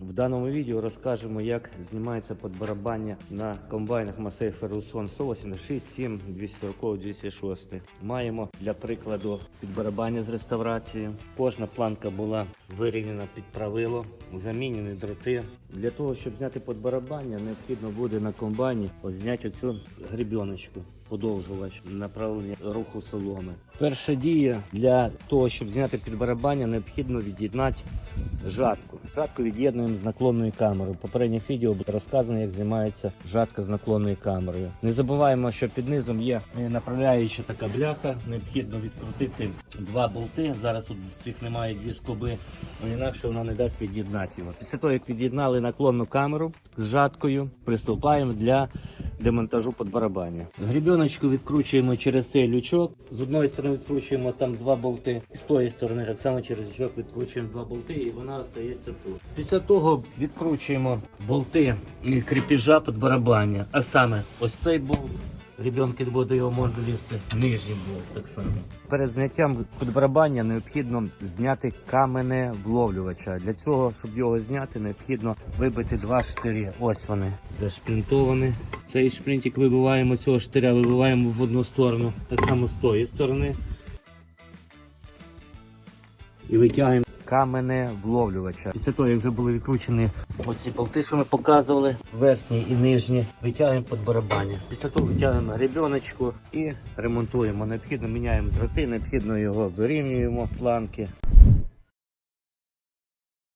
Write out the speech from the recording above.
В даному відео розкажемо, як знімається подбарабання на комбайнах Масей Феррусон 186, 7, 240, 206. Маємо для прикладу підбарабання з реставрації. Кожна планка була вирівняна під правило, замінені дроти. Для того, щоб зняти подбарабання, необхідно буде на комбайні зняти оцю гребіночку. Подовжувач направлення руху соломи. Перша дія для того, щоб зняти підбарабання, необхідно від'єднати жатку. Жатку від'єднуємо з наклонною камерою. В відео буде розказано, як знімається жатка з наклонною камерою. Не забуваємо, що під низом є е, направляюча така бляха. Необхідно відкрутити два болти. Зараз тут цих немає дві скоби, бо інакше вона не дасть від'єднати його. Після того, як від'єднали наклонну камеру з жаткою, приступаємо для демонтажу подбарабання. Грібіночку відкручуємо через цей лючок. З одної сторони відкручуємо там два болти, з тої сторони так само через лючок відкручуємо два болти, і вона остається тут. Після того відкручуємо болти і кріпіжа подбарабання. А саме ось цей болт. Ребенки буде його може лізти. Нижній болт так само. Перед зняттям підбарабання необхідно зняти камене вловлювача. Для цього, щоб його зняти, необхідно вибити два штирі. Ось вони зашпринтовані. Цей шпринтик вибиваємо цього штиря, вибиваємо в одну сторону, так само з тої сторони. І витягуємо камене вловлювача. Після того, як вже були відкручені оці болти, що ми показували, верхні і нижні, витягуємо під барабані. Після того витягуємо ребіночку і ремонтуємо. Необхідно міняємо дроти, необхідно його вирівнюємо планки.